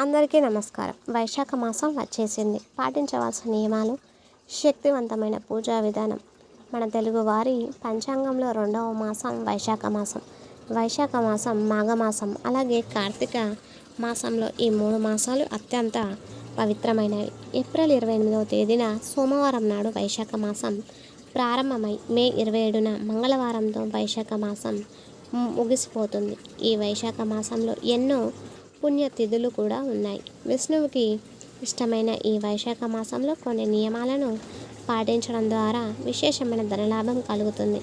అందరికీ నమస్కారం. వైశాఖ మాసం వచ్చేసింది. పాటించవలసిన నియమాలు శక్తివంతమైన పూజా విధానం. మన తెలుగువారి పంచాంగంలో రెండవ మాసం వైశాఖ మాసం. వైశాఖ మాసం మాఘమాసం అలాగే కార్తీక మాసంలో ఈ మూడు మాసాలు అత్యంత పవిత్రమైనవి. ఏప్రిల్ ఇరవై ఎనిమిదవ తేదీన సోమవారం నాడు వైశాఖ మాసం ప్రారంభమై మే ఇరవై ఏడున మంగళవారంతో వైశాఖ మాసం ముగిసిపోతుంది. ఈ వైశాఖ మాసంలో ఎన్నో పుణ్యతిథులు కూడా ఉన్నాయి. విష్ణువుకి ఇష్టమైన ఈ వైశాఖ మాసంలో కొన్ని నియమాలను పాటించడం ద్వారా విశేషమైన ధనలాభం కలుగుతుంది.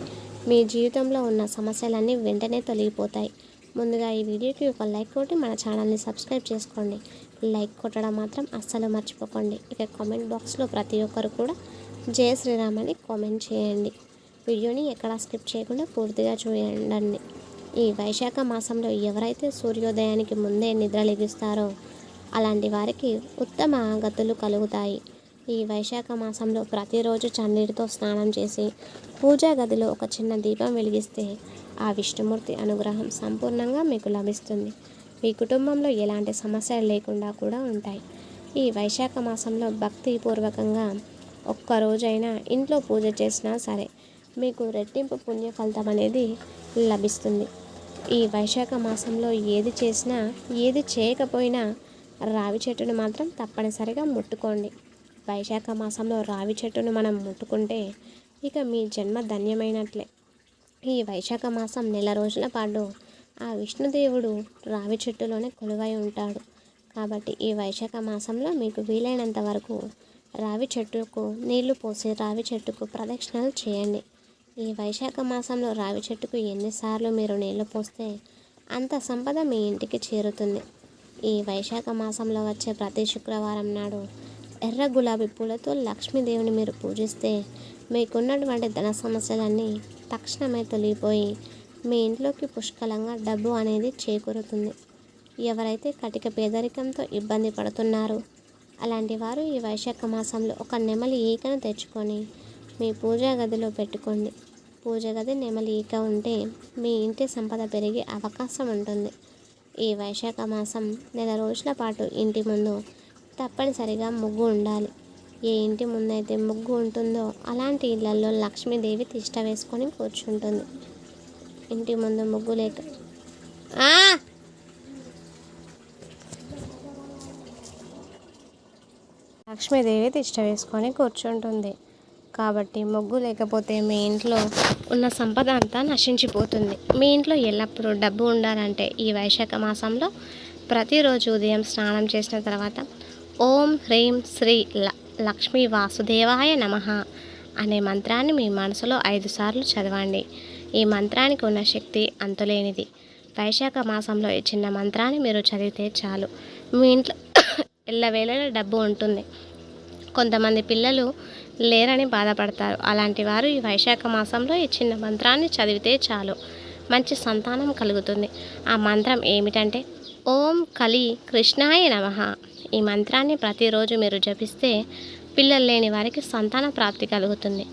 మీ జీవితంలో ఉన్న సమస్యలన్నీ వెంటనే తొలగిపోతాయి. ముందుగా ఈ వీడియోకి ఒక లైక్ కొట్టి మన ఛానల్ని సబ్స్క్రైబ్ చేసుకోండి. లైక్ కొట్టడం మాత్రం అస్సలు మర్చిపోకండి. ఇక కామెంట్ బాక్స్లో ప్రతి ఒక్కరు కూడా జయ శ్రీరామ్ అని కామెంట్ చేయండి. వీడియోని ఎక్కడా స్కిప్ చేయకుండా పూర్తిగా చూడండి. ఈ వైశాఖ మాసంలో ఎవరైతే సూర్యోదయానికి ముందే నిద్రలేగిస్తారో అలాంటి వారికి ఉత్తమ గతులు కలుగుతాయి. ఈ వైశాఖ మాసంలో ప్రతిరోజు చన్నీటితో స్నానం చేసి పూజా గదిలో ఒక చిన్న దీపం వెలిగిస్తే ఆ విష్ణుమూర్తి అనుగ్రహం సంపూర్ణంగా మీకు లభిస్తుంది. మీ కుటుంబంలో ఎలాంటి సమస్యలు లేకుండా కూడా ఉంటాయి. ఈ వైశాఖ మాసంలో భక్తిపూర్వకంగా ఒక్కరోజైనా ఇంట్లో పూజ చేసినా సరే మీకు రెట్టింపు పుణ్య ఫలితం అనేది లభిస్తుంది. ఈ వైశాఖ మాసంలో ఏది చేసినా ఏది చేయకపోయినా రావి చెట్టును మాత్రం తప్పనిసరిగా ముట్టుకోండి. వైశాఖ మాసంలో రావి చెట్టును మనం ముట్టుకుంటే ఇక మీ జన్మ ధన్యమైనట్లే. ఈ వైశాఖ మాసం నెల రోజుల పాటు ఆ విష్ణుదేవుడు రావి చెట్టులోనే కొలువై ఉంటాడు. కాబట్టి ఈ వైశాఖ మాసంలో మీకు వీలైనంత వరకు రావి చెట్టుకు నీళ్ళు పోసి రావి చెట్టుకు ప్రదక్షిణలు చేయండి. ఈ వైశాఖ మాసంలో రావి చెట్టుకు ఎన్నిసార్లు మీరు నీళ్ళు పోస్తే అంత సంపద మీ ఇంటికి చేరుతుంది. ఈ వైశాఖ మాసంలో వచ్చే ప్రతి శుక్రవారం నాడు ఎర్ర గులాబీ పూలతో లక్ష్మీదేవిని మీరు పూజిస్తే మీకున్నటువంటి ధన సమస్యలన్నీ తక్షణమే తొలగిపోయి మీ ఇంట్లోకి పుష్కలంగా డబ్బు అనేది చేకూరుతుంది. ఎవరైతే కటిక పేదరికంతో ఇబ్బంది పడుతున్నారో అలాంటి వారు ఈ వైశాఖ మాసంలో ఒక నెమలి ఈకను తెచ్చుకొని మీ పూజా గదిలో పెట్టుకోండి. పూజ గది నెమలీక ఉంటే మీ ఇంటి సంపద పెరిగే అవకాశం ఉంటుంది. ఈ వైశాఖ మాసం నెల రోజుల పాటు ఇంటి ముందు తప్పనిసరిగా ముగ్గు ఉండాలి. ఏ ఇంటి ముందైతే ముగ్గు ఉంటుందో అలాంటి ఇళ్ళలో లక్ష్మీదేవి తిష్ట వేసుకొని కూర్చుంటుంది. ఇంటి ముందు ముగ్గు లేక లక్ష్మీదేవి తిష్ట వేసుకొని కూర్చుంటుంది. కాబట్టి మొగ్గు లేకపోతే మీ ఇంట్లో ఉన్న సంపద అంతా నశించిపోతుంది. మీ ఇంట్లో ఎల్లప్పుడూ డబ్బు ఉండాలంటే ఈ వైశాఖ మాసంలో ప్రతిరోజు ఉదయం స్నానం చేసిన తర్వాత ఓం హ్రీం శ్రీ ల లక్ష్మీ వాసుదేవాయ నమః అనే మంత్రాన్ని మీ మనసులో ఐదు సార్లు చదవండి. ఈ మంత్రానికి ఉన్న శక్తి అంతులేనిది. వైశాఖ మాసంలో ఈ చిన్న మంత్రాన్ని మీరు చదివితే చాలు. మీ ఇంట్లో ఎల్లవేళలా డబ్బు ఉంటుంది. కొంతమంది పిల్లలు లేరని బాధపడతారు. అలాంటి వారు ఈ వైశాఖ మాసంలో ఈ చిన్న మంత్రాన్ని చదివితే చాలు. మంచి సంతానం కలుగుతుంది. ఆ మంత్రం ఏమిటంటే ఓం కలి కృష్ణాయ నమః. ఈ మంత్రాన్ని ప్రతిరోజు మీరు జపిస్తే పిల్లలు లేని వారికి సంతాన ప్రాప్తి కలుగుతుంది.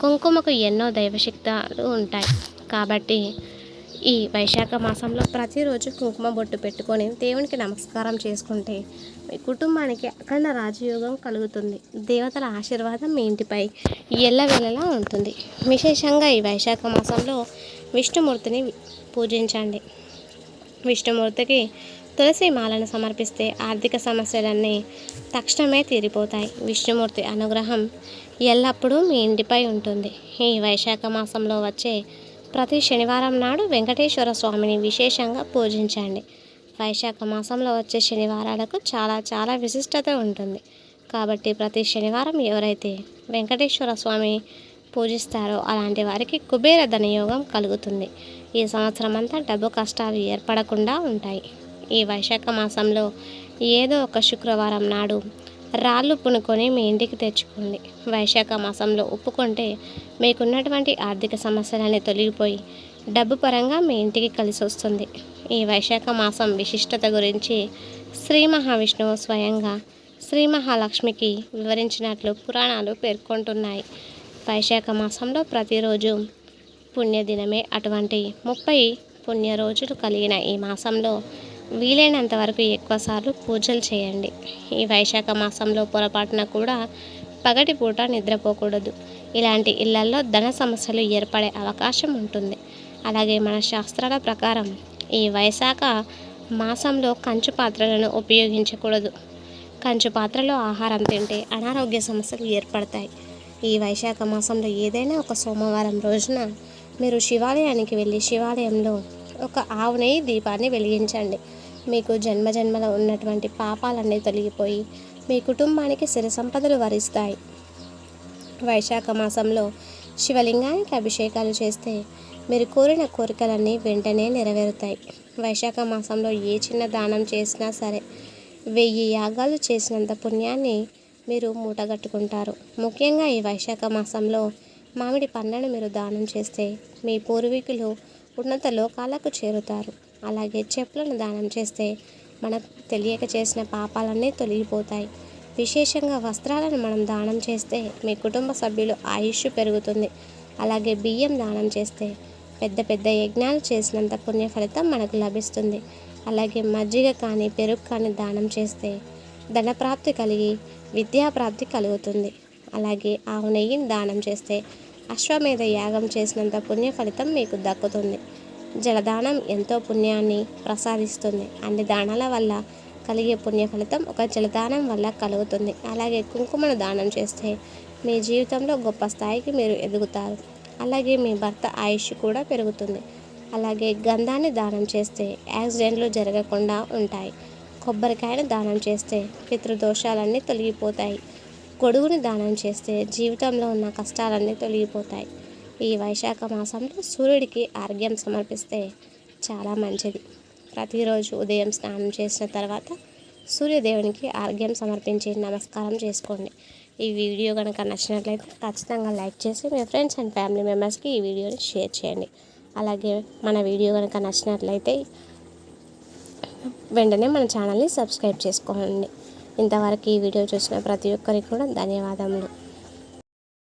కుంకుమకు ఎన్నో దైవశక్తాలు ఉంటాయి. కాబట్టి ఈ వైశాఖ మాసంలో ప్రతిరోజు కుంకుమ బొట్టు పెట్టుకొని దేవునికి నమస్కారం చేసుకుంటే మీ కుటుంబానికి అఖండ రాజయోగం కలుగుతుంది. దేవతల ఆశీర్వాదం మీ ఇంటిపై ఎల్లవేళలా ఉంటుంది. విశేషంగా ఈ వైశాఖ మాసంలో విష్ణుమూర్తిని పూజించండి. విష్ణుమూర్తికి తులసి మాలను సమర్పిస్తే ఆర్థిక సమస్యలన్నీ తక్షణమే తీరిపోతాయి. విష్ణుమూర్తి అనుగ్రహం ఎల్లప్పుడూ మీ ఇంటిపై ఉంటుంది. ఈ వైశాఖ మాసంలో వచ్చే ప్రతి శనివారం నాడు వెంకటేశ్వర స్వామిని విశేషంగా పూజించండి. వైశాఖ మాసంలో వచ్చే శనివారాలకు చాలా చాలా విశిష్టత ఉంటుంది. కాబట్టి ప్రతి శనివారం ఎవరైతే వెంకటేశ్వర స్వామి పూజిస్తారో అలాంటి వారికి కుబేర ధనయోగం కలుగుతుంది. ఈ సంవత్సరం అంతా డబ్బు కష్టాలు ఏర్పడకుండా ఉంటాయి. ఈ వైశాఖ మాసంలో ఏదో ఒక శుక్రవారం నాడు రాళ్ళు పునుకొని మీ ఇంటికి తెచ్చుకోండి వైశాఖ మాసంలో ఒప్పుకుంటే మీకున్నటువంటి ఆర్థిక సమస్యలన్నీ తొలగిపోయి డబ్బు పరంగా మీ ఇంటికి కలిసి వస్తుంది. ఈ వైశాఖ మాసం విశిష్టత గురించి శ్రీ మహావిష్ణువు స్వయంగా శ్రీ మహాలక్ష్మికి వివరించినట్లు పురాణాలు పేర్కొంటున్నాయి. వైశాఖ మాసంలో ప్రతిరోజు పుణ్యదినమే. అటువంటి ముప్పై పుణ్య రోజులు కలిగిన ఈ మాసంలో వీలైనంత వరకు ఎక్కువ సార్లు పూజలు చేయండి. ఈ వైశాఖ మాసంలో పొరపాటున కూడా పగటి పూట నిద్రపోకూడదు. ఇలాంటి ఇళ్ళలో ధన సమస్యలు ఏర్పడే అవకాశం ఉంటుంది. అలాగే మన శాస్త్రాల ప్రకారం ఈ వైశాఖ మాసంలో కంచు పాత్రలను ఉపయోగించకూడదు. కంచు పాత్రలో ఆహారం తింటే అనారోగ్య సమస్యలు ఏర్పడతాయి. ఈ వైశాఖ మాసంలో ఏదైనా ఒక సోమవారం రోజున మీరు శివాలయానికి వెళ్ళి శివాలయంలో ఒక ఆవు నెయ్యి దీపాన్ని వెలిగించండి. మీకు జన్మజన్మలో ఉన్నటువంటి పాపాలన్నీ తొలగిపోయి మీ కుటుంబానికి సిరి సంపదలు వరిస్తాయి. వైశాఖ మాసంలో శివలింగానికి అభిషేకాలు చేస్తే మీరు కోరిన కోరికలన్నీ వెంటనే నెరవేరుతాయి. వైశాఖ మాసంలో ఏ చిన్న దానం చేసినా సరే వెయ్యి యాగాలు చేసినంత పుణ్యాన్ని మీరు మూటగట్టుకుంటారు. ముఖ్యంగా ఈ వైశాఖ మాసంలో మామిడి పండ్లను మీరు దానం చేస్తే మీ పూర్వీకులు ఉన్నత లోకాలకు చేరుతారు. అలాగే చెప్పులను దానం చేస్తే మనం తెలియక చేసిన పాపాలన్నీ తొలగిపోతాయి. విశేషంగా వస్త్రాలను మనం దానం చేస్తే మీ కుటుంబ సభ్యులు ఆయుష్ పెరుగుతుంది. అలాగే బియ్యం దానం చేస్తే పెద్ద పెద్ద యజ్ఞాలు చేసినంత పుణ్య ఫలితం మనకు లభిస్తుంది. అలాగే మజ్జిగ కానీ పెరుగు కానీ దానం చేస్తే ధనప్రాప్తి కలిగి విద్యాప్రాప్తి కలుగుతుంది. అలాగే ఆవు నెయ్యిని దానం చేస్తే అశ్వమేధ యాగం చేసినంత పుణ్య ఫలితం మీకు దక్కుతుంది. జలదానం ఎంతో పుణ్యాన్ని ప్రసాదిస్తుంది. అన్ని దానాల వల్ల కలిగే పుణ్య ఫలితం ఒక జలదానం వల్ల కలుగుతుంది. అలాగే కుంకుమను దానం చేస్తే మీ జీవితంలో గొప్ప స్థాయికి మీరు ఎదుగుతారు. అలాగే మీ భర్త ఆయుష్ కూడా పెరుగుతుంది. అలాగే గంధాన్ని దానం చేస్తే యాక్సిడెంట్లు జరగకుండా ఉంటాయి. కొబ్బరికాయను దానం చేస్తే పితృదోషాలన్నీ తొలగిపోతాయి. గొడుగుని దానం చేస్తే జీవితంలో ఉన్న కష్టాలన్నీ తొలగిపోతాయి. ఈ వైశాఖ మాసంలో సూర్యుడికి ఆర్ఘ్యం సమర్పిస్తే చాలా మంచిది. ప్రతిరోజు ఉదయం స్నానం చేసిన తర్వాత సూర్యదేవునికి ఆర్ఘ్యం సమర్పించి నమస్కారం చేసుకోండి. ఈ వీడియో కనుక నచ్చినట్లయితే ఖచ్చితంగా లైక్ చేసి మీ ఫ్రెండ్స్ అండ్ ఫ్యామిలీ మెంబర్స్కి ఈ వీడియోని షేర్ చేయండి. అలాగే మన వీడియో కనుక నచ్చినట్లయితే వెంటనే మన ఛానల్ని సబ్స్క్రైబ్ చేసుకోండి. ఇంతవరకు ఈ వీడియో చూసిన ప్రతి ఒక్కరికి కూడా ధన్యవాదములు.